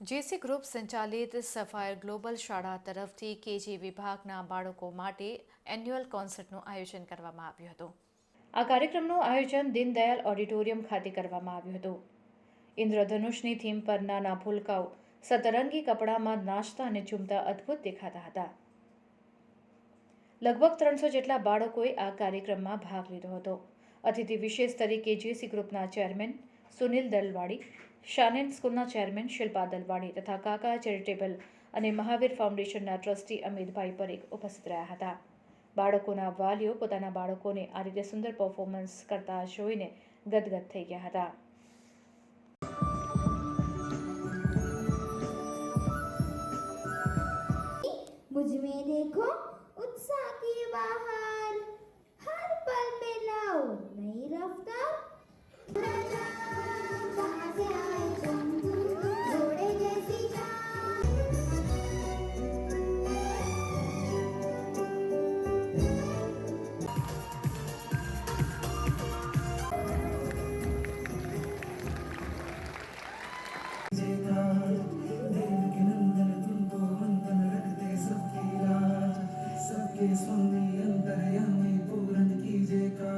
જેસી group સંચાલિત Sapphire global શાળા તરફથી કેજી વિભાગના બાળકો માટે એન્યુઅલ કોન્સર્ટનું આયોજન કરવામાં આવ્યું હતું. આ કાર્યક્રમનું આયોજન દીનદયાલ ઓડિટોરિયમ ખાતે કરવામાં આવ્યું હતું. ઇન્દ્રધનુષની થીમ પર નાના ભૂલકાઓ, સતરંગી કપડામાં નાચતા અને ઝૂમતા અદ્ભુત દેખાતા હતા. લગભગ ત્રણસો જેટલા બાળકોએ આ કાર્યક્રમમાં ભાગ લીધો હતો. અતિથિ વિશેષ તરીકે જેસી ગ્રુપના ચેરમેન સુનિલ દલવાડી, શાનેન સ્કૂલના ચેરમેન શિલ્પા દલવાડી તથા કાકા ચેરિટેબલ અને મહાવીર ફાઉન્ડેશનના ટ્રસ્ટી અમિતભાઈ પરેખ ઉપસ્થિત રહ્યા હતા. બાળકોના વાલીઓ પોતાના બાળકોને આ રીતે સુંદર પરફોર્મન્સ કરતા જોઈને ગદગદ થઈ ગયા હતા. मुझ में के सुन्नी अंतर्यामी पूरन कीजे का